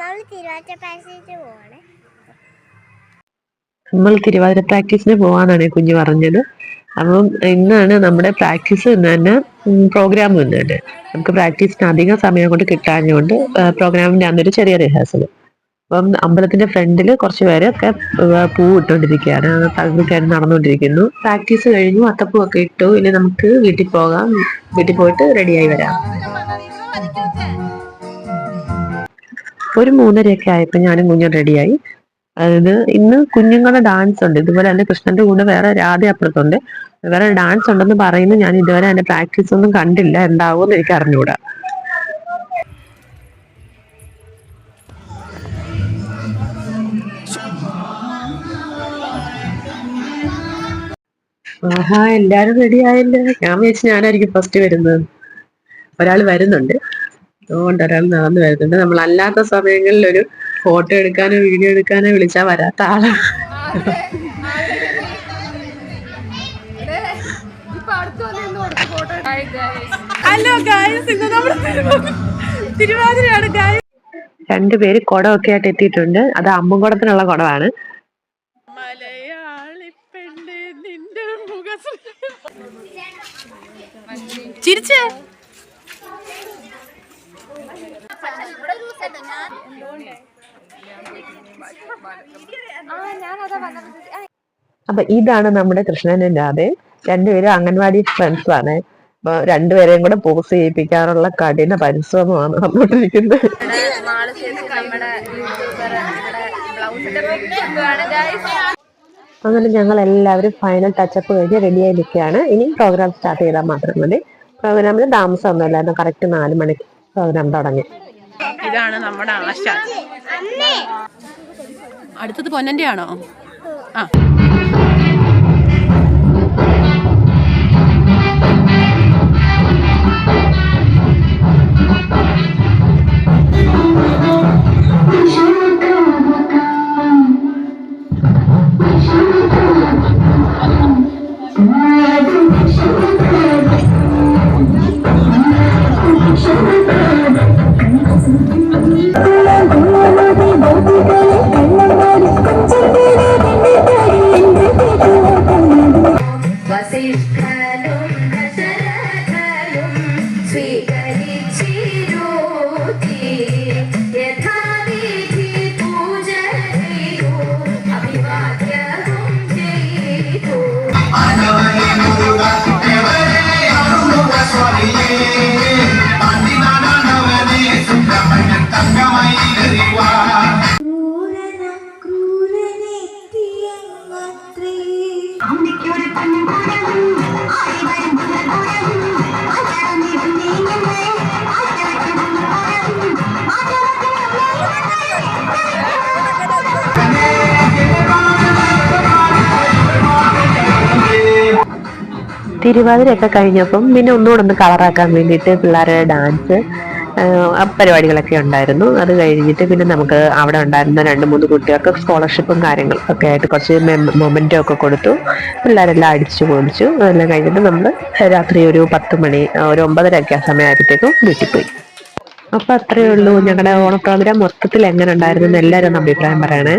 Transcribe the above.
നമ്മൾ തിരുവാതിര പോവാണ്. നമ്മൾ തിരുവാതിര പ്രാക്ടീസിന് പോവാന്നാണ് കുഞ്ഞു പറഞ്ഞത്. അപ്പം ഇന്നാണ് നമ്മുടെ പ്രാക്ടീസ് ഇന്ന് തന്നെ പ്രോഗ്രാം ഇന്ന് തന്നെ നമുക്ക് പ്രാക്ടീസിന് അധികം സമയം കൊണ്ട് കിട്ടാഞ്ഞുകൊണ്ട് പ്രോഗ്രാമിന്റെ അന്നൊരു ചെറിയ റിഹേഴ്സൽ അപ്പം അമ്പലത്തിന്റെ ഫ്രണ്ടിൽ കുറച്ച് പേരൊക്കെ പൂ ഇട്ടുകൊണ്ടിരിക്കുകയാണ് തകർക്കാണ് നടന്നുകൊണ്ടിരിക്കുന്നു പ്രാക്ടീസ് കഴിഞ്ഞു അത്തപ്പൂ ഒക്കെ ഇട്ടു. ഇനി നമുക്ക് വീട്ടിൽ പോകാം. വീട്ടിൽ പോയിട്ട് റെഡിയായി വരാം. ഒരു മൂന്നരയൊക്കെ ആയപ്പോൾ ഞാനും കുഞ്ഞും റെഡിയായി അതായത് ഇന്ന് കുഞ്ഞുങ്ങളുടെ ഡാൻസ് ഉണ്ട്. ഇതുപോലെ തന്നെ കൃഷ്ണന്റെ കൂടെ വേറെ രാധ അപ്പുറത്തുണ്ട്. വേറെ ഡാൻസ് ഉണ്ടെന്ന് പറയുന്നു. ഞാൻ ഇതുവരെ അതിന്റെ പ്രാക്ടീസ് ഒന്നും കണ്ടില്ല. എന്താവുമെന്ന് എനിക്ക് അറിഞ്ഞുകൂടാ ആഹാ എല്ലാരും റെഡി ആയല്ലോ. ഞാൻ വിചാരിച്ചു ഞാനായിരിക്കും ഫസ്റ്റ് വരുന്നത്. ഒരാൾ വരുന്നുണ്ട്. അതുകൊണ്ട് ഒരാൾ നടന്നു വരുന്നുണ്ട്. നമ്മൾ അല്ലാത്ത സമയങ്ങളിൽ ഒരു ഫോട്ടോ എടുക്കാനോ വീഡിയോ എടുക്കാനോ വിളിച്ചാൽ വരാത്ത ആളാണ് ഹലോ ഗായ്സ് ഇന്ന് നമ്മൾ തിരുവാതിരയാണ് ഗായ്സ് രണ്ടുപേര് കുടമൊക്കെ ആയിട്ട് എത്തിയിട്ടുണ്ട്. അത് അമ്മുംകുടത്തിനുള്ള കുടമാണ് ചിരിച്ചേ? അപ്പൊ ഇതാണ് നമ്മുടെ കൃഷ്ണനും രാധയും രണ്ടുപേരും അംഗൻവാടി ഫ്രണ്ട്സ് ആണ് അപ്പൊ രണ്ടുപേരെയും കൂടെ പോസ് ചെയ്യിപ്പിക്കാറുള്ള കഠിന പരിശ്രമമാണ് നടന്നുകൊണ്ടിരിക്കുന്നത് അങ്ങനെ ഞങ്ങൾ എല്ലാവരും ഫൈനൽ ടച്ചപ്പ് കഴിഞ്ഞ് റെഡിയായി നിൽക്കുകയാണ്. ഇനി പ്രോഗ്രാം സ്റ്റാർട്ട് ചെയ്താൽ മാത്രം മതി. പ്രോഗ്രാമിന് താമസമൊന്നുമില്ലായിരുന്നു കറക്റ്റ് നാല് മണിക്ക് പ്രോഗ്രാം തുടങ്ങി. ഇതാണ് നമ്മുടെ ആശ. അടുത്തത് പൊന്നന്റെ ആണോ ആ. Thank ദശരഥനും സ്വീകരിച്ചിരുത്തി യഥാവിധി പൂജ ചെയ്തു തിരുവാതിരയൊക്കെ കഴിഞ്ഞപ്പം പിന്നെ ഒന്നുകൂടെ ഒന്ന് കളറാക്കാൻ വേണ്ടിയിട്ട് പിള്ളേരുടെ ഡാൻസ് പരിപാടികളൊക്കെ ഉണ്ടായിരുന്നു. അത് കഴിഞ്ഞിട്ട് പിന്നെ നമുക്ക് അവിടെ ഉണ്ടായിരുന്ന രണ്ട് മൂന്ന് കുട്ടികൾക്ക് സ്കോളർഷിപ്പും കാര്യങ്ങളും ഒക്കെ ആയിട്ട് കുറച്ച് മൊമെന്റോ ഒക്കെ കൊടുത്തു. പിള്ളേരെല്ലാം അടിച്ചു പൊളിച്ചു. അതെല്ലാം കഴിഞ്ഞിട്ട് നമ്മൾ രാത്രി ഒരു പത്ത് മണി ഒരു ഒമ്പതരയൊക്കെ ആ സമയമായപ്പോഴത്തേക്കും വീട്ടിൽ പോയി. അപ്പൊ അത്രയേ ഉള്ളൂ. ഞങ്ങളുടെ ഓണ പ്രോഗ്രാം മൊത്തത്തിൽ എങ്ങനെ ഉണ്ടായിരുന്നു എന്ന് എല്ലാവരും അഭിപ്രായം പറയണേ.